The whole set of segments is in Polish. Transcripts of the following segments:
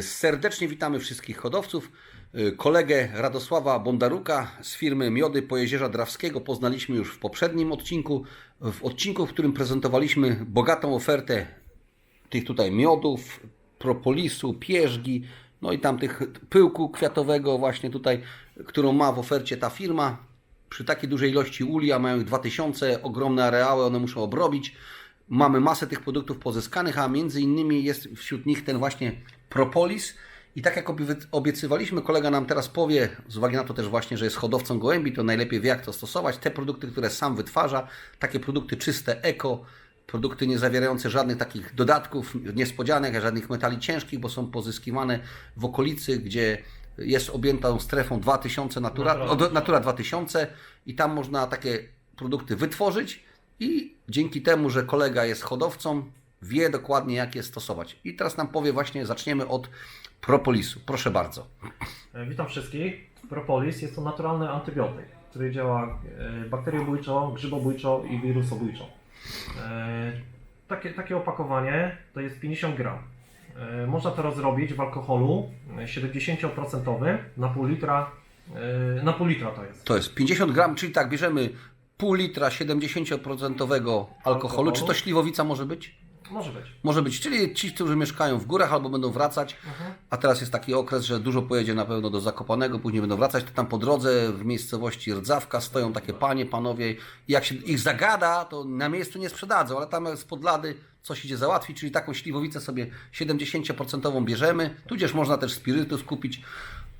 Serdecznie witamy wszystkich hodowców. Kolegę Radosława Bondaruka z firmy Miody Pojezierza Drawskiego poznaliśmy już w poprzednim odcinku. W odcinku, w którym prezentowaliśmy bogatą ofertę tych tutaj miodów, propolisu, pierzgi, no i tam tych pyłku kwiatowego właśnie tutaj, którą ma w ofercie ta firma. Przy takiej dużej ilości uli, a mają ich 2000, ogromne areały, one muszą obrobić. Mamy masę tych produktów pozyskanych, a między innymi jest wśród nich ten właśnie propolis. I tak jak obie- obiecywaliśmy, kolega nam teraz powie, z uwagi na to też właśnie, że jest hodowcą gołębi, to najlepiej wie jak to stosować. Te produkty, które sam wytwarza, takie produkty czyste, eko, produkty nie zawierające żadnych takich dodatków, niespodzianek, żadnych metali ciężkich, bo są pozyskiwane w okolicy, gdzie jest objętą strefą 2000 Natura, Natura 2000 i tam można takie produkty wytworzyć i dzięki temu, że kolega jest hodowcą, wie dokładnie jak je stosować. I teraz nam powie właśnie, zaczniemy od propolisu. Proszę bardzo. E, Witam wszystkich. Propolis jest to naturalny antybiotyk, który działa e, bakteriobójczo, grzybobójczo i wirusobójczo. E, Takie, takie opakowanie to jest 50 gram. Można to rozrobić w alkoholu e, 70% na pół litra. Na pół litra to jest. To jest 50 gram, czyli tak, bierzemy pół litra 70% alkoholu. Czy to śliwowica może być? Może być. Może być, czyli ci, którzy mieszkają w górach albo będą wracać, Mhm. a teraz jest taki okres, że dużo pojedzie na pewno do Zakopanego, później będą wracać, to tam po drodze w miejscowości Rdzawka stoją takie panie, panowie i jak się ich zagada, to na miejscu nie sprzedadzą, ale tam z podlady coś idzie załatwić, czyli taką śliwowicę sobie 70% bierzemy, tudzież można też spirytus kupić,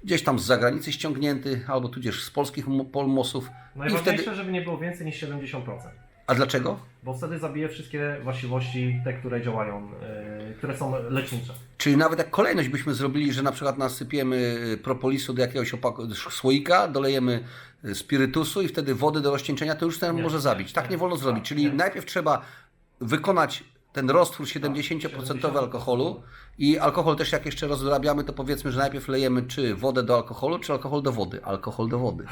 gdzieś tam z zagranicy ściągnięty, albo tudzież z polskich mo- polmosów i Najważniejsze, wtedy, żeby nie było więcej niż 70%. a dlaczego? Bo wtedy zabije wszystkie właściwości, te, które działają, e, które są lecznicze. Czyli nawet jak kolejność byśmy zrobili, że na przykład nasypiemy y, propolisu do jakiegoś opak- słoika, dolejemy y, spirytusu i wtedy wody do rozcieńczenia, to już ten Nie, może zabić. nie, Tak nie. nie wolno zrobić. Tak, Czyli nie. najpierw trzeba wykonać ten roztwór 70% alkoholu i alkohol też jak jeszcze rozrabiamy, to powiedzmy, że najpierw lejemy czy wodę do alkoholu, czy alkohol do wody. Alkohol do wody.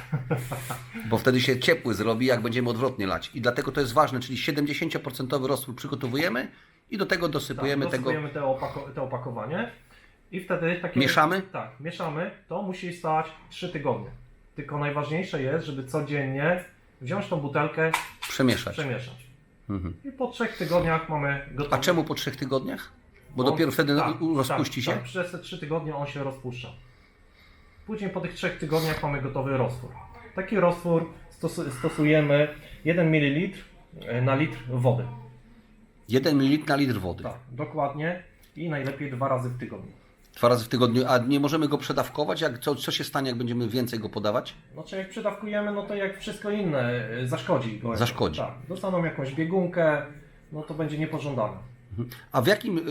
Bo wtedy się ciepły zrobi, jak będziemy odwrotnie lać. I dlatego to jest ważne, czyli 70% roztwór przygotowujemy i do tego dosypujemy tak, tego... dosypujemy te, opako- te opakowanie i wtedy takie... Mieszamy? Tak, mieszamy. To musi stać 3 tygodnie. Tylko najważniejsze jest, żeby codziennie wziąć tą butelkę, Przemieszać. przemieszać. Mhm. I po 3 tygodniach mamy gotowy. A czemu po trzech tygodniach? Bo On- dopiero wtedy tak, u- rozpuści tak, się? Tak, przez te 3 tygodnie on się rozpuszcza. Później po tych 3 tygodniach mamy gotowy roztwór. Taki roztwór stos- stosujemy 1 ml na litr wody. 1 ml na litr wody. Tak, dokładnie. I najlepiej dwa razy w tygodniu. Dwa razy w tygodniu. A nie możemy go przedawkować? Jak, co, co się stanie, jak będziemy więcej go podawać? Znaczy jak przydawkujemy, no to jak wszystko inne y, zaszkodzi go. Zaszkodzi. Tak, dostaną jakąś biegunkę, no to będzie niepożądane. A w jakim, yy,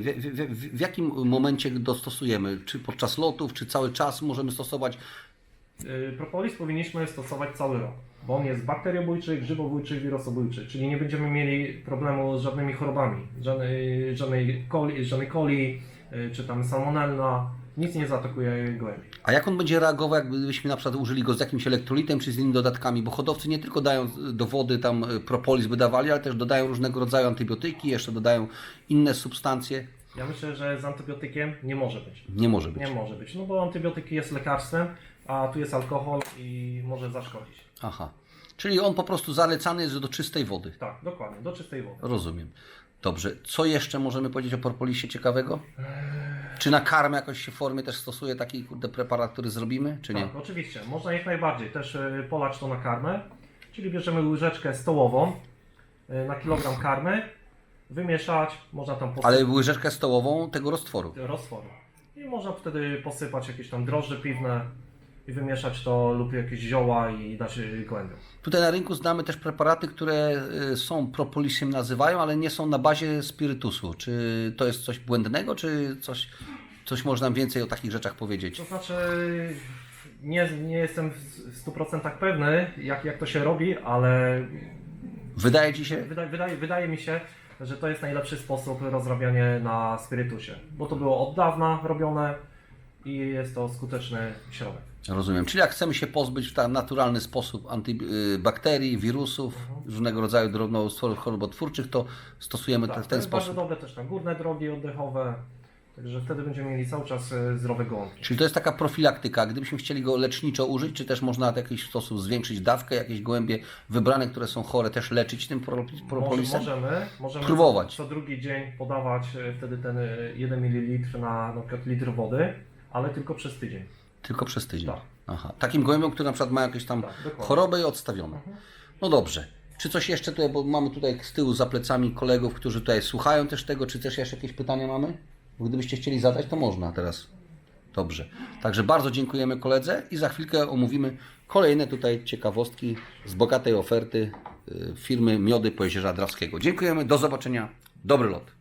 w, w, w, w jakim momencie dostosujemy? Czy podczas lotów, czy cały czas możemy stosować? Y, Propolis powinniśmy stosować cały rok, bo on jest bakteriobójczy, grzybobójczy, wirusobójczy, czyli nie będziemy mieli problemu z żadnymi chorobami, żadnej, żadnej coli, żadnej coli y, czy tam salmonella, nic nie zaatakuje gołębi. A jak on będzie reagował, jakbyśmy na przykład użyli go z jakimś elektrolitem, czy z innymi dodatkami? Bo hodowcy nie tylko dają do wody tam y, propolis by dawali, ale też dodają różnego rodzaju antybiotyki, jeszcze dodają inne substancje. Ja myślę, że z antybiotykiem nie może być. Nie może być. Nie może być, no bo antybiotyk jest lekarstwem, a tu jest alkohol i może zaszkodzić. Aha. Czyli on po prostu zalecany jest do czystej wody. Tak, dokładnie, do czystej wody. Rozumiem. Dobrze. Co jeszcze możemy powiedzieć o propolisie ciekawego? Czy na karmę jakoś się w formie też stosuje taki kurde preparat, który zrobimy, czy nie? Tak, oczywiście. Można jak najbardziej też y, polać to na karmę. Czyli bierzemy łyżeczkę stołową y, na kilogram karmy, wymieszać, można tam posypać Ale łyżeczkę stołową tego roztworu. roztworu. I można wtedy posypać jakieś tam drożdże piwne i wymieszać to lub jakieś zioła i dać y, gołębiom. Tutaj na rynku znamy też preparaty, które y, są propolisem nazywają, ale nie są na bazie spirytusu. Czy to jest coś błędnego, czy coś, coś można więcej o takich rzeczach powiedzieć? To znaczy, nie, nie jestem w 100% pewny, jak, jak to się robi, ale Wydaje Ci się? wydaje, wydaje, wydaje mi się, że to jest najlepszy sposób rozrabianie na spirytusie, bo to było od dawna robione i jest to skuteczny środek. Rozumiem. Czyli jak chcemy się pozbyć w ten naturalny sposób antybakterii, wirusów, różnego rodzaju drobnostworów chorobotwórczych, to stosujemy te, Tak, w to ten jest bardzo sposób. dobre też na górne drogi oddechowe, Także wtedy będziemy mieli cały czas e, zdrowe gołąbki. Czyli to jest taka profilaktyka. Gdybyśmy chcieli go leczniczo użyć, czy też można w jakiś sposób zwiększyć dawkę, jakieś gołębie wybrane, które są chore, też leczyć tym propolisem? możemy, możemy Próbować. Co, co drugi dzień podawać e, wtedy ten e, 1 ml na, na przykład litr wody, ale tylko przez tydzień. Tylko przez tydzień. Tak. Aha. Takim gołębiom, które na przykład mają jakieś tam Tak, choroby i odstawione. No dobrze. Czy coś jeszcze tutaj, bo mamy tutaj z tyłu za plecami kolegów, którzy tutaj słuchają też tego, czy też jeszcze jakieś pytania mamy? Bo Gdybyście chcieli zadać, to można teraz. Dobrze. Także bardzo dziękujemy koledze i za chwilkę omówimy kolejne tutaj ciekawostki z bogatej oferty y, firmy Miody Pojezierza Drawskiego. Dziękujemy, do zobaczenia. Dobry lot.